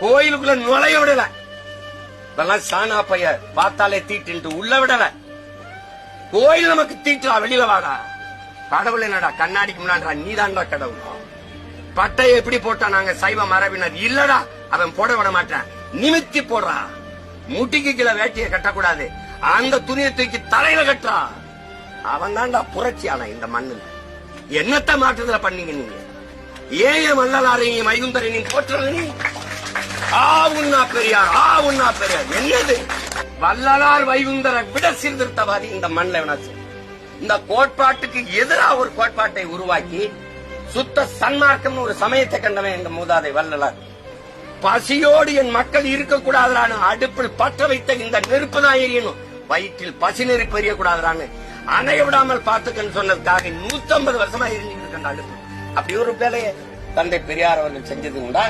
கோயிலுக்குள்ள நுழைய விடல. இதெல்லாம் சாணா பைய பார்த்தாலே தீட்டு உள்ள விடல. கோயில் நமக்கு தீட்டுடா வெளியில வாடா. கடவுள் என்னடா கண்ணாடிக்கு முன்னாடிடா நீதான்டா கடவுள். பட்டையை எப்படி போட்டா நாங்க சைவ மரபினர்? இல்லடா அவன் போட விட மாட்டான். நிமித்தி போடுறா. முட்டிக்கு கீழே வேட்டியை கட்டக்கூடாது. அந்த துணியை தூக்கி தலையில கட்டுறா. அவன் தான்டா புரட்சியாளன் இந்த மண்ணுல. என்னத்த மாற்றத்துல பண்ணீங்க நீங்க? ஏன் மல்லலாரையும் மைகுந்தரையும் போற்றுறது நீ? ஆ உண்ணா பெரியார் ஆ உண்ணா பெரியார். என்னது? வள்ளலார் வைகுந்தரை விட சீர்திருத்தவாதி இந்த மண்ணில் வினாச்சு இந்த கோட்பாட்டுக்கு எதிராக ஒரு கோட்பாட்டை உருவாக்கி சுத்த சன்மார்க்கம்னு ஒரு சமயத்தை கண்டவன் இந்த மூதாதை வள்ளலார். பசியோடு என் மக்கள் இருக்கக்கூடாதுறான்னு அடுப்பில் பற்ற வைத்த இந்த நெருப்பு தான் எரியணும். வயிற்றில் பசி நெருப்பு எரியக்கூடாதுறான்னு அணைய விடாமல் பார்த்துக்கன்னு சொன்னதுக்காக 150 வருஷமா எரிஞ்சுட்டு இருக்க அடுப்பு. அப்படி ஒரு வேலையை தந்தை பெரியார் அவர்கள் செஞ்சது உண்டா